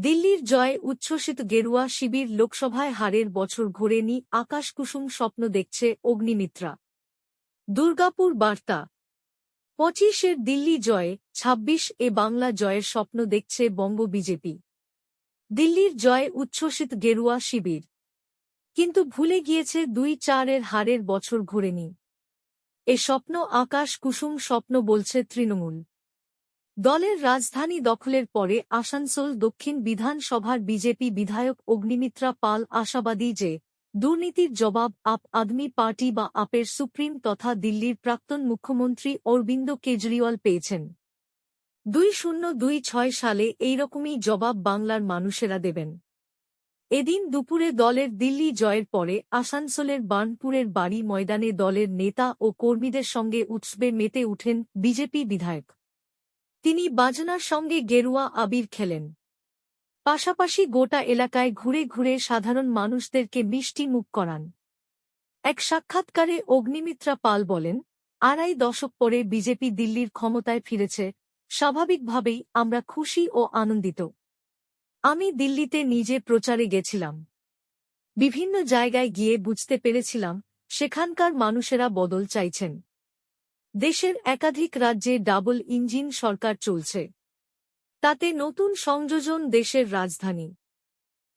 দিল্লির জয়ে উচ্ছ্বসিত গেরুয়া শিবির লোকসভায় হারের বছর ঘোরেনি আকাশকুসুম স্বপ্ন দেখছে অগ্নিমিত্রা। দুর্গাপুর বার্তা। পঁচিশের দিল্লি জয়ে ২৬ এ বাংলা জয়ের স্বপ্ন দেখছে বঙ্গ বিজেপি। দিল্লির জয়ে উচ্ছ্বসিত গেরুয়া শিবির। কিন্তু ভুলে গিয়েছে দুই চারের হারের বছর ঘোরেনি এ স্বপ্ন আকাশ কুসুম স্বপ্ন বলছে তৃণমূল। দলের রাজধানী দখলের পরে আসানসোল দক্ষিণ বিধানসভার বিজেপি বিধায়ক অগ্নিমিত্রা পাল আশাবাদী যে দুর্নীতির জবাব আপ আদমি পার্টি বা আপের সুপ্রিম তথা দিল্লির প্রাক্তন মুখ্যমন্ত্রী অরবিন্দ কেজরিওয়াল পেয়েছেন। দুই শূন্য দুই ছয় সালে এইরকমই জবাব বাংলার মানুষেরা দেবেন। এদিন দুপুরে দলের দিল্লি জয়ের পরে আসানসোলের বার্নপুরের বাড়ি ময়দানে দলের নেতা ও কর্মীদের সঙ্গে উৎসবে মেতে উঠেন বিজেপি বিধায়ক। তিনি বাজনার সঙ্গে গেরুয়া আবির খেলেন। পাশাপাশি গোটা এলাকায় ঘুরে ঘুরে সাধারণ মানুষদেরকে মিষ্টি মুখ করান। এক সাক্ষাৎকারে অগ্নিমিত্রা পাল বলেন, আড়াই দশক পরে বিজেপি দিল্লির ক্ষমতায় ফিরেছে, স্বাভাবিকভাবেই আমরা খুশি ও আনন্দিত। আমি দিল্লিতে নিজে প্রচারে গেছিলাম। বিভিন্ন জায়গায় গিয়ে বুঝতে পেরেছিলাম, সেখানকার মানুষেরা বদল চাইছেন। দেশের একাধিক রাজ্যে ডাবল ইঞ্জিন সরকার চলছে। তাতে নতুন সংযোজন দেশের রাজধানী।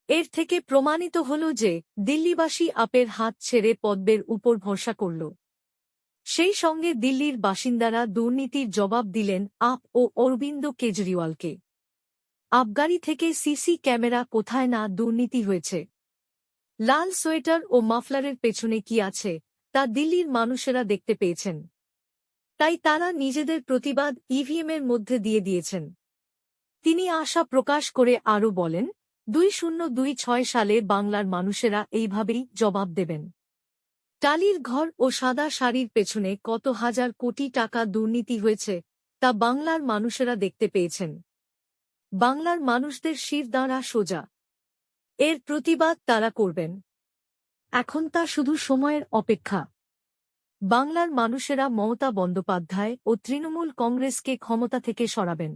এর থেকে প্রমাণিত হল যে, দিল্লিবাসী আপের হাত ছেড়ে পদ্মের উপর ভরসা করল। সেই সঙ্গে দিল্লির বাসিন্দারা দুর্নীতির জবাব দিলেন আপ ও অরবিন্দ কেজরিওয়ালকে। আবগারি থেকে সিসি ক্যামেরা কোথায় না দুর্নীতি হয়েছে? লাল সোয়েটার ও মাফলারের পেছনে কি আছে, তা দিল্লির মানুষেরা দেখতে পেয়েছেন। তাই তারা নিজেদের প্রতিবাদ ইভিএমের মধ্যে দিয়ে দিয়েছেন। তিনি আশা প্রকাশ করে আরও বলেন, দুই শূন্য দুই ছয় সালে বাংলার মানুষেরা এইভাবেই জবাব দেবেন। টালির ঘর ও সাদা শাড়ির পেছনে কত হাজার কোটি টাকা দুর্নীতি হয়েছে, তা বাংলার মানুষেরা দেখতে পেয়েছেন। বাংলার মানুষদের শির দাঁড়া সোজা। এর প্রতিবাদ তারা করবেন। এখন তা শুধু সময়ের অপেক্ষা। বাংলার মানুষেরা মমতা বন্দ্যোপাধ্যায় ও তৃণমূল কংগ্রেসকে ক্ষমতা থেকে সরাবেন।